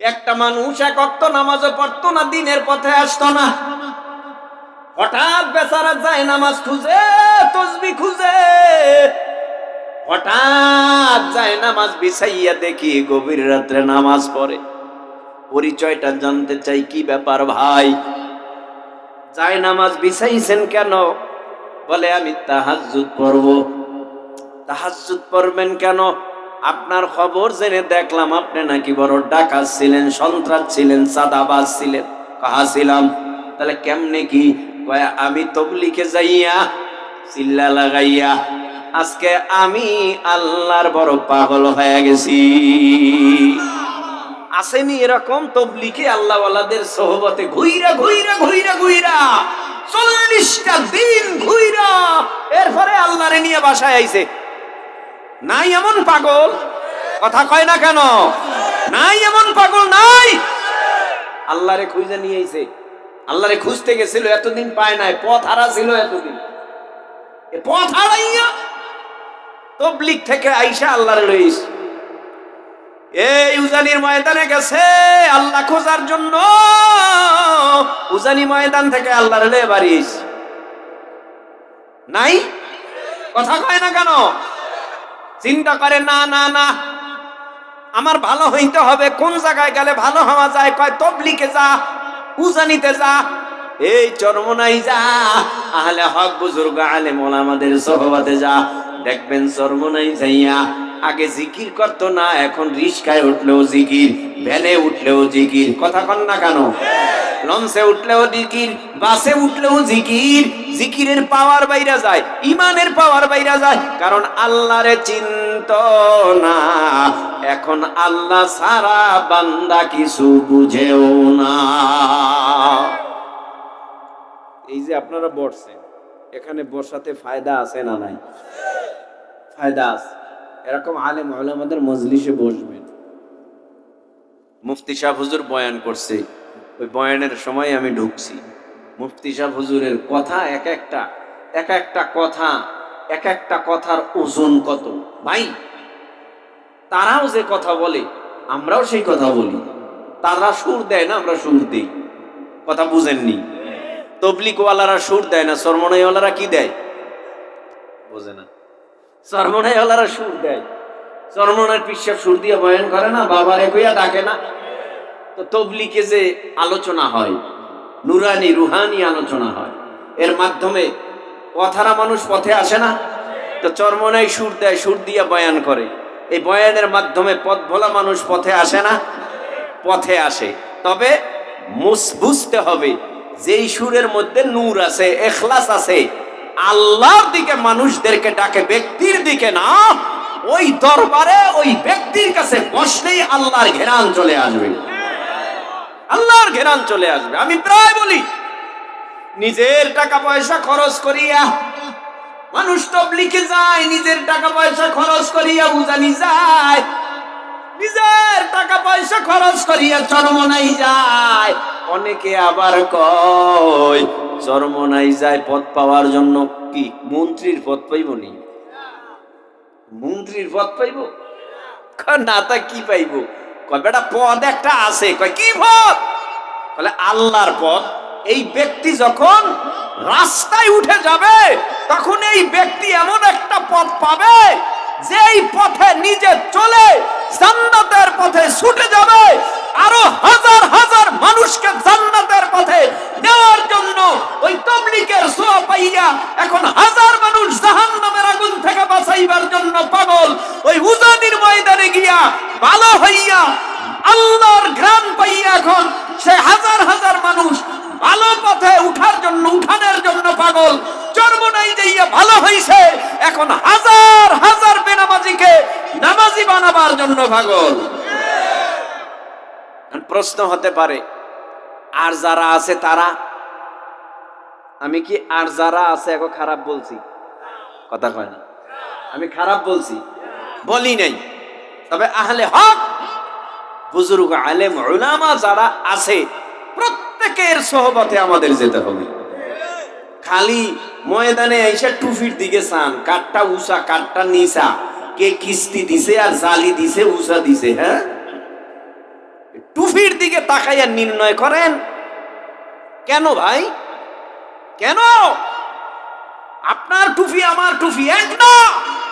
একটা মানুষ এক অক্ত নামাজও পড়তো না, দিনের পথে আসতো না। হঠাৎ বেচারা যায় নামাজ খুঁজে, তসবি খুঁজে। হঠাৎ যায় নামাজ বিছাইয়া দেখি গভীর রাত্রে নামাজ পড়ে। পরিচয়টা জানতে চাই, কি ব্যাপার ভাই? যায় নামাজ বিছাইছেন কেন? বলে, আমি পড়বেন কেন? আপনার খবর জেনে দেখলাম আপনি নাকি বড় ডাকাত ছিলেন, সন্ত্রাস ছিলেন সাদাবাজ ছিলেন। কাহা ছিলাম, তাহলে কেমনে কি? আমি তবলিকে যাইয়া চিল্লা লাগাইয়া আজকে আমি আল্লাহর বড় পাগল হয়ে গেছি। আসেনি এরকম তবলিকে আল্লাহওয়ালাদের সহবতে ঘুইরা ঘুইরা ঘুইরা ঘুইরা। চল্লিশটা দিন ঘুইরা, এরপরে আল্লাহরে নিয়ে বাসায় আইছে। নাই এমন পাগল? কথা কয় না কেন? নাই এমন পাগল নাই! আল্লাহরে খুঁজে নিয়ে আইছে আল্লাহরে খুঁজতে গেছিল, এতদিন পায় নাই। পথ হারা ছিল এতদিন। পথ হারাইয়া তবলিক থেকে আইসা আল্লাহরে লইস এই উজানির ময়দানে গেছে, আল্লাহ খোঁজার জন্য। উজানি ময়দান থেকে আল্লাহর লয়ে বাড়িস। নাই? কথা কয় না কেন? চিন্তা করে, না না না, আমার ভালো হইতে হবে। কোন জায়গায় গেলে ভালো হওয়া যায়? কয় তবলিকে যা, উজানিতে যা। এই চরমনাই যা। আহলে হক বুজুর্গ আলে মোলামাদের সহবাতে যা। দেখবেন চরমনাই যাইয়া আগে জিকির করতো না, এখন রিস্কায় উঠলেও জিকির, ভ্যানে উঠলেও জিকির। কথা কন না কেন? লঞ্চে উঠলেও জিকির, বাসে উঠলেও জিকির। জিকিরের পাওয়ার বাইরা যায়, ইমানের পাওয়ার বাইরা যায়, কারণ আল্লাহরে চিন্ত না। এখন আল্লাহ সারা বান্দা কিছু বুঝেও না। এই যে আপনারা বসছেন, এখানে বসাতে ফায়দা আছে না নাই? ফায়দা আছে। এরকম আলেম আমাদের মজলিসে বসবেন। মুফতি সাহ হুজুর বয়ান করছে, ওই বয়ানের সময় আমি ঢুকছি। মুফতি সাহ হুজুরের কথা এক একটা এক একটা কথা, এক একটা কথার ওজন কত? ভাই, তারাও যে কথা বলে, আমরাও সেই কথা বলি। তারা সুর দেয় না, আমরা সুর দিই। কথা বুঝেননি? তবলিকওয়ালারা সুর দেয় না, সরমনাইওয়ালারা কি দেয়? বোঝে না। সরমনাইওয়ালারা সুর দেয়। সরমনের পিসাব সুর দিয়ে বয়ান করে না, বাবারে কইয়া ডাকে না। তো তবলিকে যে আলোচনা হয়, নুরানি, রুহানি আলোচনা হয়, এর মাধ্যমে পথারা মানুষ পথে আসে না। তো চরমনাই সুর দেয়, সুর দিয়ে বয়ান করে। এই বয়ানের মাধ্যমে পথ ভোলা মানুষ পথে আসে না, পথে আসে। তবে মুস- বুঝতে হবে, যেই সুরের মধ্যে নূর আছে, এখলাস আছে আল্লাহর দিকে মানুষদেরকে ডাকে, ব্যক্তির দিকে না। ওই দরবারে ওই ব্যক্তির কাছে বসলেই আল্লাহর ঘেরান চলে আসবে। আল্লাহর ঘেরান চলে আসবে। আমি প্রায় বলি, নিজের টাকা পয়সা খরচ করিয়া মানুষ তবলিকে যায়, নিজের টাকা পয়সা খরচ করিয়া উজানি যায়, নিজের টাকা পয়সা খরচ করিয়া চরমনাই যায়। অনেকে আবার কয় চরমনাই যায় পদ পাওয়ার জন্য কি? মন্ত্রীর পদ পাইব নি? মন্ত্রীর পদ পাইব? না, তা কি পাইব? কয় পদ একটা আছে। কয়, কি পদ? বলে আল্লাহর পদ এই ব্যক্তি যখন রাস্তায় উঠে যাবে, তখন এই ব্যক্তি এমন একটা পথ পাবে, যেই পথে নিজে চলে জান্নাতের পথে ছুটে যাবে আরও হাজার হাজার মানুষকে জান্নাতের পথে নেওয়ার জন্য ওই তবলিকের সোয়া পাইয়া এখন হাজার মানুষ জাহান্নামের আগুন থেকে বাঁচাইবার জন্য পাগল। ওই উজানির ময়দানে গিয়া ভালো হইয়া আল্লাহর ঘ্রাণ পাইয়া এখন সে হাজার হাজার মানুষ ভালো পথে উঠার জন্য উঠানের জন্য পাগল চর্মনাই যাইয়া ভালো হইছে এখন হাজার হাজার বেনামাজিকে নামাজি বানাবার জন্য পাগল এখন প্রশ্ন হতে পারে, আর যারা আছে তারা? আমি কি আর যারা আছে এখন খারাপ বলছি? কথা কয় না। আমি খারাপ বলছি? বলি নাই। তবে আহলে হক, বুজুর্গ, আলেম, উলামা যারা আছে, প্রত্যেকের সহবতে আমাদের যেতে হবে। খালি ময়দানে এসে টুফির দিকে চান, কাঠটা উষা কাঠটা নিচা, কে কিস্তি দিছে আর জালি দিছে উষা দিছে হ্যাঁ? টুফির দিকে তাকাইয়া নির্ণয় করেন। কেন ভাই? কেন? আপনার টুফি আমার টুফি এক না,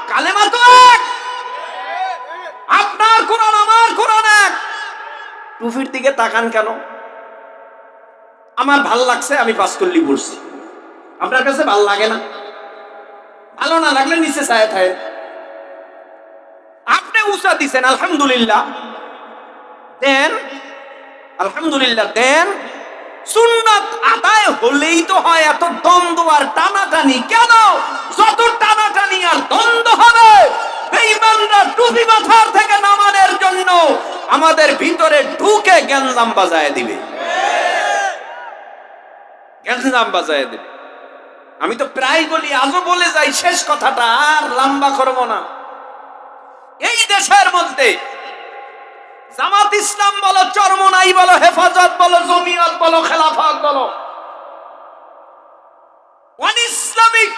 কালেমা তো এক। আপনার কোরআন আমার কোরআন এক। টুফির দিকে তাকান কেন? আমার ভালো লাগছে, আমি পাস করলি বলছি। আপনার কাছে ভালো লাগে না? ভালো না লাগলে নিচে ছায়া থাকে আপনি উষা দিছেন, আলহামদুলিল্লাহ। দেন আলহামদুলিল্লাহ, দেন সুন্নাত আদায় হলেই তো হয় এত দ্বন্দ্ব আর টানাটানি। কেন? যত টানাটানি আর দ্বন্দ্ব হবে, বেঈমানরা টুপি মাথার থেকে নামানোর জন্য আমাদের ভিতরে ঢুকে গ্যাঞ্জাম বাজায় দিবে। গ্যাঞ্জাম বাজায় দিবে। আমি তো প্রায় বলি, আজও বলে যাই, শেষ কথাটা আর লম্বা করব না। এই দেশের মধ্যে জামাত ইসলাম বলো চরমনাই বলো, হেফাজত বলো, জমিয়ত বলো, খেলাফত বলো। ইসলামিক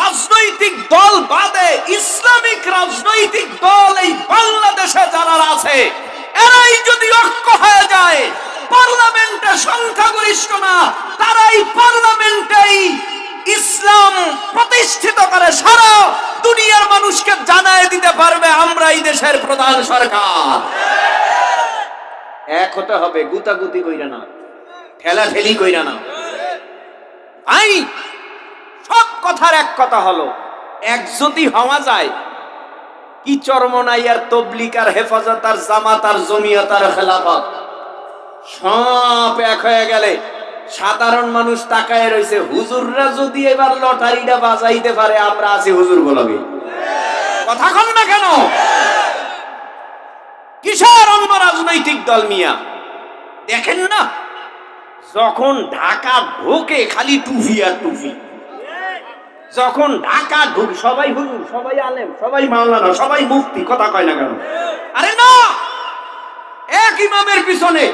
রাজনৈতিক দল বাদে ইসলামিক রাজনৈতিক দল এই বাংলাদেশে যারা আছে, এরাই যদি ঐক্য হয়ে যায়, পার্লামেন্টে সংখ্যাগরিষ্ঠ না, তারাই পার্লামেন্টেই ইসলাম প্রতিষ্ঠিত করে, সারা দুনিয়ার মানুষকে জানায় দিতে পারবে, আমরা এই দেশের প্রধান সরকার। এক হতে হবে, গুতাগুতি কইরা না ঠেলা ঠেলি কইরা না আই সব কথার এক কথা হলো, এক হওয়া যায়, কি চরমনাই আর তবলিক আর হেফাজত আর জামাত আর জমিয়ত আর খেলাফত? সব এক হয়ে গেলে সাধারণ মানুষ তাকায় রয়েছে হুজুররা যদি এবার লটারিটা বাজাইতে পারে, আমরা আছি হুজুর বলবে কথা কন না কেন? কিসের অন্য রাজনৈতিক দল মিয়া? দেখেন না? যখন ঢাকা ঢোকে খালি টুফি আর টুফি। যখন ঢাকা ঢুক, সবাই হুজুর, সবাই আলেম, সবাই মাওলানা, সবাই মুফতি, কথা কয় না কেন? আরে না! এক ইমামের পিছনে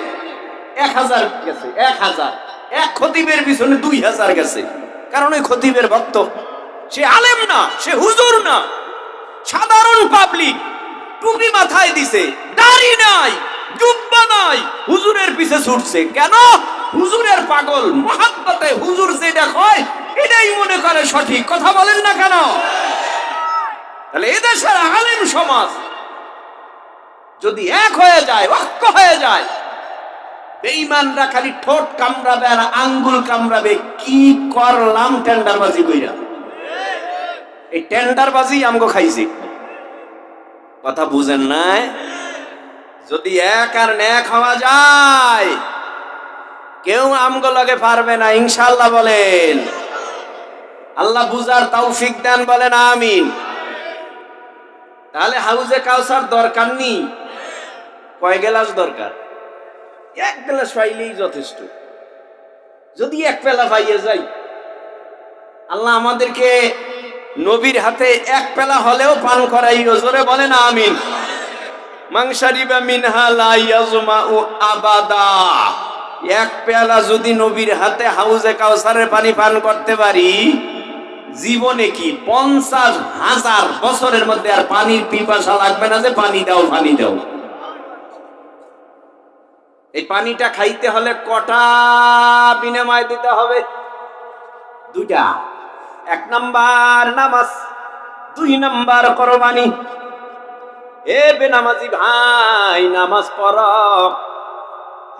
এক হাজার গেছে, এক হাজার। এক খতিবের পিছনে দুই হাজার গেছে। কারণ ওই খতিবের ভক্ত। সে আলেম না, সে হুজুর না। সাধারণ পাবলিক টুপি মাথায় দিছে। দাড়ি নাই, জুব্বা নাই, হুজুরের পিছে ছুটছে। কেন? হুজুরের পাগল মহাব্বতে হুজুর যেটা কয় এটাই মনে করে সঠিক। কথা বলেন না কেন? তাহলে এদেশের আলেম সমাজ যদি এক হয়ে যায় ঐক্য হয়ে যায়, বেঈমানরা খালি ঠোঁট কামড়াবে আর আঙ্গুল কামড়াবে। কি করলাম টেন্ডারবাজি কইরা? এই টেন্ডারবাজি আমগো খাইছি। কথা বুঝেন নাই? যদি এক আর ন্যাক হওয়া যায়, কেউ আমগো লগে পারবে না ইনশাল্লাহ বলেন। আল্লাহ বুঝার তৌফিক দেন বলেন, আমিন। তাহলে হাউজে কাউসার দরকার নেই? কয় গেলাস দরকার? এক গ্লাস পাইলেই যথেষ্ট। যদি এক পেলা পাইয়ে যাই, আল্লাহ আমাদেরকে নবীর হাতে এক পেলা হলেও পান করাই জোরে বলে না আমিন। মাংসারিবা মিনহা লা ইয়াজমাউ আবাদা। এক পেয়ালা যদি নবীর হাতে হাউজে কাউসারের পানি পান করতে পারি, জীবনে কি পঞ্চাশ হাজার বছরের মধ্যে আর পানির পিপাসা লাগবে না যে পানি দাও পানি দাও? এই পানিটা খাইতে হলে কটা বিনিময় দিতে হবে? দুইটা। এক নাম্বার নামাজ, দুই নাম্বার করবানি। এ বেনামাজি ভাই, নামাজ পড়।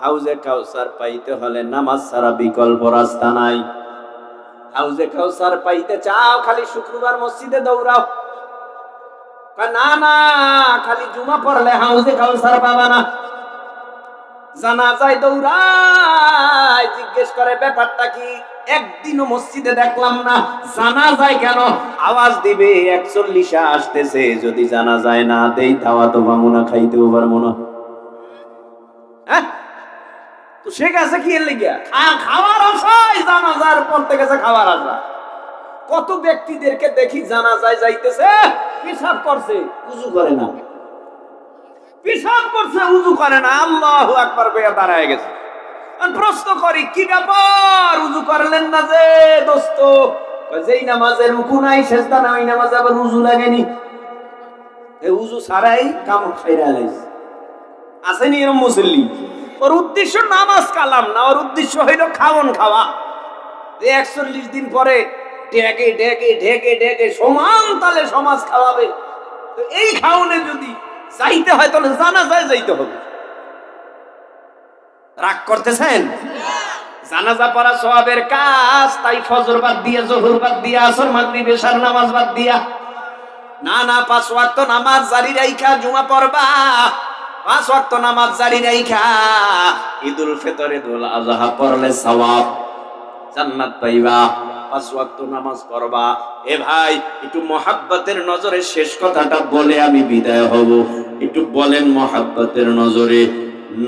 হাউজে কাউসার পাইতে হলে নামাজ ছাড়া বিকল্প রাস্তা নাই। হাউজে কাউসার পাইতে চাও, খালি শুক্রবার মসজিদে দৌড়াও। না না, খালি জুমা পড়লে হাউজে কাউসার পাবা না। জানা যায় দৌড়ায়। জিজ্ঞেস করে, ব্যাপারটা কি? একদিনও মসজিদে দেখলাম না। জানা যায় কেন? আওয়াজ দিবে, একচল্লিশে আসতেছে। যদি জানা যায় না দেই, তাওয়া তো বামুনা খাইতেও পারব না। হ্যাঁ? তো সে কি এর খাওয়ার গেছে খাওয়ার কত ব্যক্তিদেরকে দেখি জানা যায় যাইতেছে, পেশাব করছে উজু করে না। পেশাব করছে, উজু করে না। আল্লাহ একবার বেয়া দাঁড়ায় গেছে। প্রশ্ন করি, কি ব্যাপার? উজু করলেন না যে, দোস্ত? যেই নামাজে রুকু নাই শেষদা না ওই নামাজে আবার উজু লাগেনি। উজু ছাড়াই কাম খাইরা লাইছে আসেনি এরম মুসল্লি। ওর উদ্দেশ্য নামাজ কালাম না, ওর উদ্দেশ্য হইল খাওন খাওয়া। একচল্লিশ দিন পরে ঢেকে ঢেকে ঢেকে ঢেকে সমান তালে সমাজ খাওয়াবে। এই খাওনে যদি যাইতে হয় তাহলে জানা যায় যাইতে হবে। রাগ করতেছেন? জানাজা পড়া সওয়াবের কাজ, তাই ফজর বাদ জোহর বাদ দিয়ে, আসর নামাজ বাদ দিয়া। না না, পাঁচ ওয়াক্ত নামাজ জারি রাইখা, জুমা পড়বা। পাঁচ ওয়াক্ত নামাজ জারি রাইখা, ঈদুল ফিতর ঈদুল আযহা পড়লে সওয়াব জান্নাত পাইবা। পাঁচ ওয়াক্ত নামাজ পড়বা। এ ভাই, একটু মহাব্বতের নজরে শেষ কথাটা বলে আমি বিদায় হব। একটু বলেন মহাব্বতের নজরে।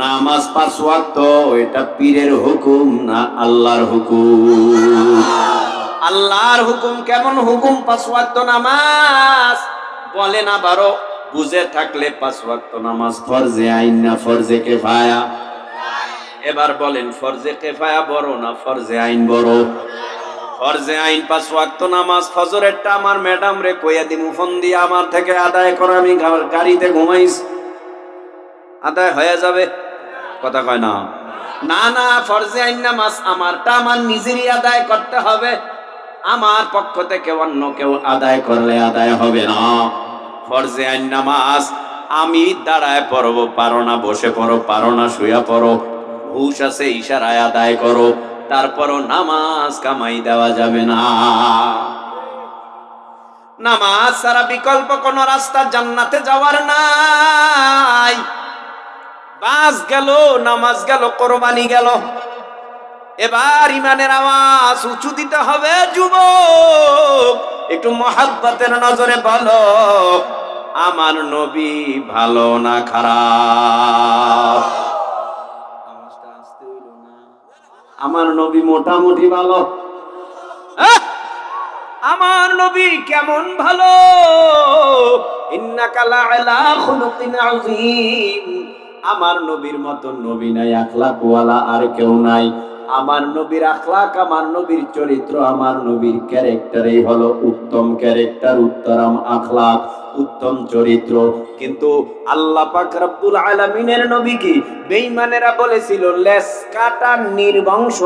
নামাজ পাঁচ ওয়াক্ত, এটা পীরের হুকুম না আল্লাহর হুকুম? আল্লাহর হুকুম কেমন হুকুম, পাঁচ ওয়াক্ত নামাজ? বলেন আবারও, বুঝে থাকলে পাঁচ ওয়াক্ত নামাজ ফরজে আইন না ফরজে কেফায়া? এবার বলেন, ফরজে কেফায়া বড় না ফরজে আইন বড়? ফরজে আইন পাঁচ ওয়াক্ত নামাজ ফজরেরটা আমার ম্যাডাম রে কইয়া দিমু, ফোন দিয়ে আমার থেকে আদায় করে, আমি গাড়িতে ঘুমাইছি। আদায় হয়ে যাবে? কথা কয় না। না না, ফরজে আইন নামাজ আমারটা আমার নিজেরই আদায় করতে হবে। আমার পক্ষ থেকে অন্য কেউ আদায় করলে আদায় হবে না। ফরজে আইন নামাজ, আমি দাঁড়ায় পড়ব, পারো না, বসে পড়ো, পারো না, শুয়া পড়ো, হুশ আছে, ইশারায় আদায় করো। তারপরও নামাজ কামাই দেওয়া যাবে না। নামাজ ছাড়া বিকল্প কোন রাস্তা জান্নাতে যাওয়ার নাই। বাস গেল, নামাজ গেল, কোরবানি গেল। এবার ইমানের আওয়াজ উঁচু দিতে হবে, যুবক, একটু মহাব্বতের নজরে বলো, আমার নবী ভালো না খারাপ? আমার নবী মোটামুটি ভালো! আমার নবী কেমন ভালো? আমার নবীর মতন নবী নাই আখলাক ওয়ালা আর কেউ নাই। আমার নবীর আখলাক, আমার নবীর চরিত্র, আমার নবীর ক্যারেক্টারই হলো উত্তম ক্যারেক্টার, উত্তরম আখলাক, উত্তম চরিত্র। কিন্তু আল্লাহ পাক রব্বুল আলামিনের নবীকে বেঈমানেরা বলেছিল লেস কাটা নির্বংশ।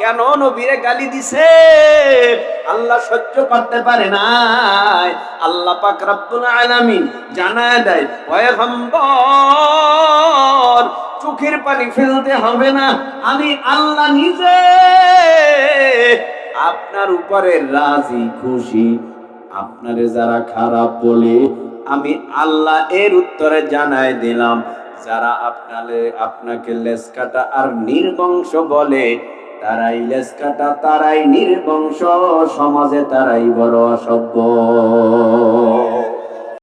কেন নবীরে গালি দিছে? আল্লাহ সহ্য করতে পারে নাই। আল্লাহ পাক রব্বুল আলামিন জানায় দেয়, পয়গম্বর, চোখের পানি ফেলতে হবে না। আমি আল্লাহ নিজে আপনার উপরে রাজি খুশি। আপনারে যারা খারাপ বলে, আমি আল্লাহ এর উত্তরে জানাই দিলাম। যারা আপনারে আপনাকে লেস কাটা আর নির্বংশ বলে তারাই লেসকাটা তারাই নির্বংশ সমাজে তারাই বড় অসভ্য।